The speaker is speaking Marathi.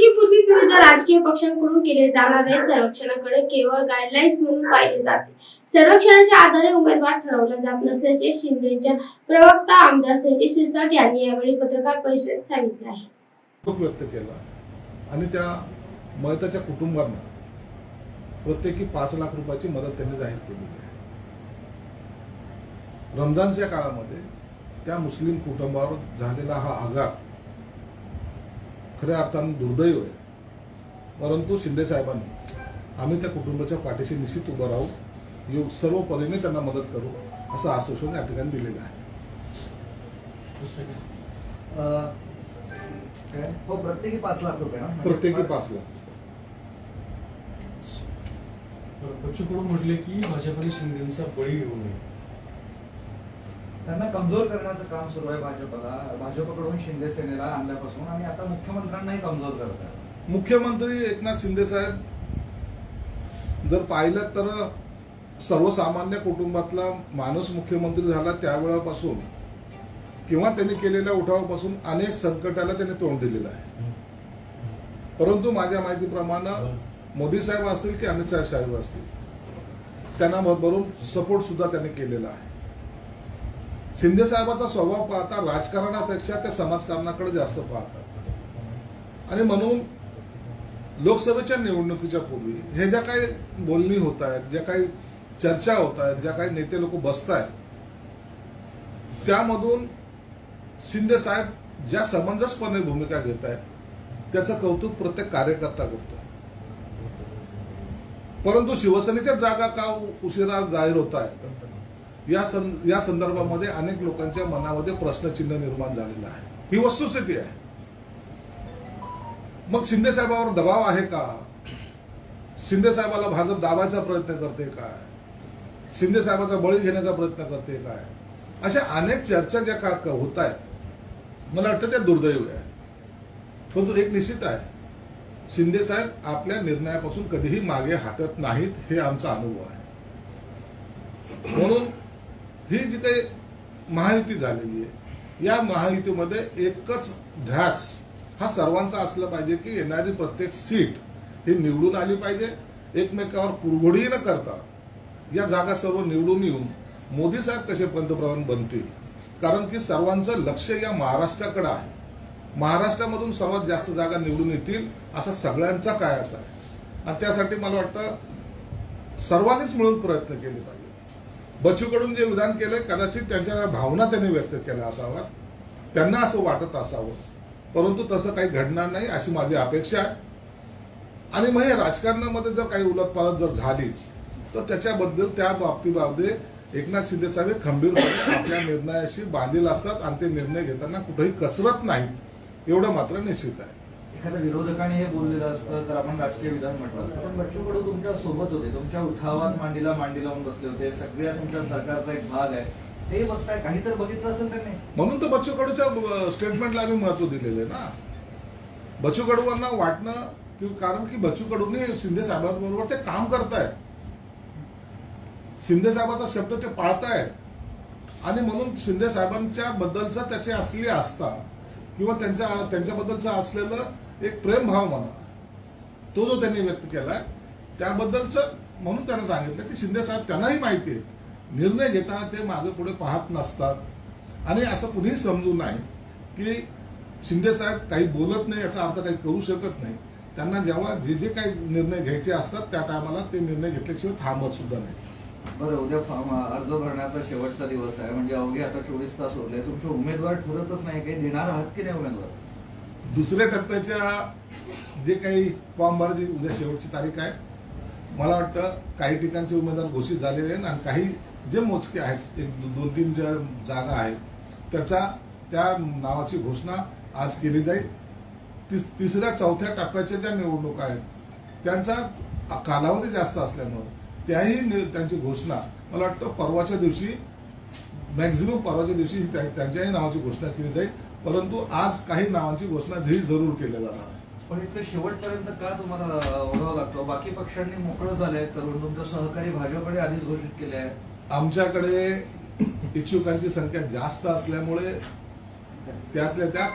निवडणुकीपूर्वी विविध राजकीय पक्षांकडून केले जाणारे सर्वेक्षणाकडे केवळ गाईडलाईन्स म्हणून पाहिले जाते. सर्वेक्षणाच्या आधारे उमेदवार ठरवला जात नसल्याचे शिंदेच्या प्रवक्ता आमदार संजय सिरसाट यांनी यावेळी पत्रकार परिषदेत सांगितले आहे. व्यक्त केला. आणि त्या मयताच्या कुटुंबांना प्रत्येकी पाच लाख रुपयाची मदत त्यांनी जाहीर केलेली आहे. रमजानच्या काळामध्ये त्या मुस्लिम कुटुंबावर झालेला हा आघात खऱ्या अर्थानं दुर्दैव आहे. परंतु शिंदे साहेबांनी आम्ही त्या कुटुंबाच्या पाठीशी निश्चित उभं राहू योग सर्व परीने त्यांना मदत करू असं आश्वासन या ठिकाणी दिलेलं आहे? हो प्रत्येकी पाच लाख रुपये ना? प्रत्येकी पाच लाख. बच्चूकडून म्हटले की भाजपने शिंदेचा बळी घेऊ नये. त्यांना कमजोर करण्याचं काम सुरू आहे भाजपला. भाजपकडून शिंदे सेनेला आणल्यापासून आणि आता मुख्यमंत्र्यांनाही कमजोर करतात. मुख्यमंत्री एकनाथ शिंदे साहेब जर पाहिलं तर सर्वसामान्य कुटुंबातला माणूस मुख्यमंत्री झाला त्यावेळापासून किंवा त्यांनी केलेल्या उठावापासून अनेक संकटाला त्यांनी तोंड दिलेलं आहे. परंतु माझ्या माहितीप्रमाणे मोदी साहेब असतील की अमित शाह साहेब असतील त्यांना बरोबर सपोर्ट सुद्धा त्यांनी केलेला आहे. शिंदे साहेबाचा स्वभाव पाहता राजकारणापेक्षा ते समाजकारणाकडे जास्त पाहतात. आणि म्हणून लोकसभेच्या निवडणुकीच्या पूर्वी हे ज्या काही बोलणी होत आहेत ज्या काही चर्चा होत आहेत ज्या काही नेते लोक बसत आहेत त्यामधून शिंदे साहेब ज्या समंजसपणे भूमिका घेत आहेत त्याचं कौतुक प्रत्येक कार्यकर्ता करतो. परंतु शिवसेनेच्या जागा का उशिरा जाहीर होत आहेत? या सं या संदर्भामध्ये अनेक लोकांच्या मनामध्ये प्रश्नचिन्ह निर्माण झालेलं आहे. ही वस्तुस्थिती आहे. मग शिंदे साहेबावर दबाव आहे का? शिंदे साहेबाला भाजप दाबायचा प्रयत्न करते काय शिंदे साहेबाचा बळी घेण्याचा प्रयत्न करते काय अशा अनेक चर्चा ज्या का होत आहेत मला वाटतं त्या दुर्दैवी आहे परंतु एक निश्चित आहे शिंदे साहेब आपल्या निर्णयापासून कधीही मागे हटत नाहीत हे आमचा अनुभव आहे. म्हणून ही जी काही महायुती झालेली आहे या महायुतीमध्ये एकच ध्यास हा सर्वांचा असला पाहिजे की येणारी प्रत्येक सीट ही निवडून आली पाहिजे एकमेकावर कुरघोडी न करता. या जागा सर्व निवडून येऊन मोदी साहेब कसे पंतप्रधान बनतील? कारण की सर्वांचं लक्ष या महाराष्ट्राकडे आहे. महाराष्ट्रामधून सर्वात जास्त जागा निवडून येतील असा सगळ्यांचा काय असा आहे. आणि त्यासाठी मला वाटतं सर्वांनीच मिळून प्रयत्न केले पाहिजे. बच्चूकडून जे विधान केलंय कदाचित त्यांच्या भावना त्यांनी व्यक्त केल्या असाव्यात. त्यांना असं वाटत असावं. परंतु तसं काही घडणार नाही अशी माझी अपेक्षा आहे. आणि मग हे राजकारणामध्ये जर काही उलटपालट जर झालीच तर त्याच्याबद्दल त्या बाबतीमध्ये एकनाथ शिंदे साहेब खंबीरपणे आपल्या निर्णयाशी बांधील असतात आणि ते निर्णय घेताना कुठेही कचरत नाही एवढं मात्र निश्चित आहे. एखाद्या विरोधकाने हे बोललेलं असतं तर आपण राजकीय विधान म्हटलं असतं. पण बच्चू कडू तुमच्यासोबत होते तुमच्या उठावात मांडीला मांडी लावून बसले होते सगळ्या तुमच्या सरकारचा एक भाग आहे. ते बघताय काही तर बघितलं असेल त्यांनी. म्हणून तर बच्चू कडूच्या स्टेटमेंटला आम्ही महत्त्व दिलेलं आहे ना. बच्चू कडूंना वाटणं की कारण की बच्चू कडूने शिंदे साहेबांबरोबर ते काम करतायत. शिंदे साहेबांचा शब्द ते पाळतायत. आणि म्हणून शिंदे साहेबांच्या बद्दलचा त्याची असलेली आस्था किंवा त्यांच्या त्यांच्याबद्दलचा असलेलं एक प्रेमभाव म्हणा तो जो त्यांनी व्यक्त केला त्याबद्दलचं म्हणून त्यांना सांगितलं की शिंदे साहेब त्यांनाही माहिती आहे. निर्णय घेताना ते मागे पुढे पाहत नसतात. आणि असं कुणीही समजू नाही की शिंदे साहेब काही बोलत नाही याचा अर्थ काही करू शकत नाही. त्यांना जेव्हा जे जे काही निर्णय घ्यायचे असतात त्या टायमाला ते निर्णय घेतल्याशिवाय थांबत सुद्धा नाही. बरं उद्या फॉर्म अर्ज भरण्याचा शेवटचा दिवस आहे. म्हणजे अवघे आता चोवीस तास उरले. तुमचे उमेदवार ठरतच नाही. काही देणार आहात की नाही उमेदवार? दुसऱ्या टप्प्याच्या जे काही फॉर्म भरायची उद्या शेवटची तारीख आहे मला वाटतं काही ठिकाणचे उमेदवार घोषित झालेले आहेत आणि काही जे मोजके आहेत एक दोन तीन ज्या जागा आहेत त्याचा त्या नावाची घोषणा आज केली जाईल. तिस तिसऱ्या चौथ्या टप्प्याच्या ज्या निवडणुका आहेत त्यांचा कालावधी जास्त असल्यामुळे त्याही नि- त्यांची घोषणा. मला वाटतं परवाच्या दिवशी मॅक्झिमम परवाच्या दिवशी त्या- त्यांच्याही नावाची घोषणा केली जाईल. परंतु आज काही नावांची घोषणा ही जरूर केल्या जाणार आहे. पण इतकं शेवटपर्यंत का तुम्हाला ओढावं लागतो? बाकी पक्षांनी मोकळं झालंय. करून तुमचं सहकारी भाजपने आधीच घोषित केले आहे. आमच्याकडे इच्छुकांची संख्या जास्त असल्यामुळे त्यातल्या त्या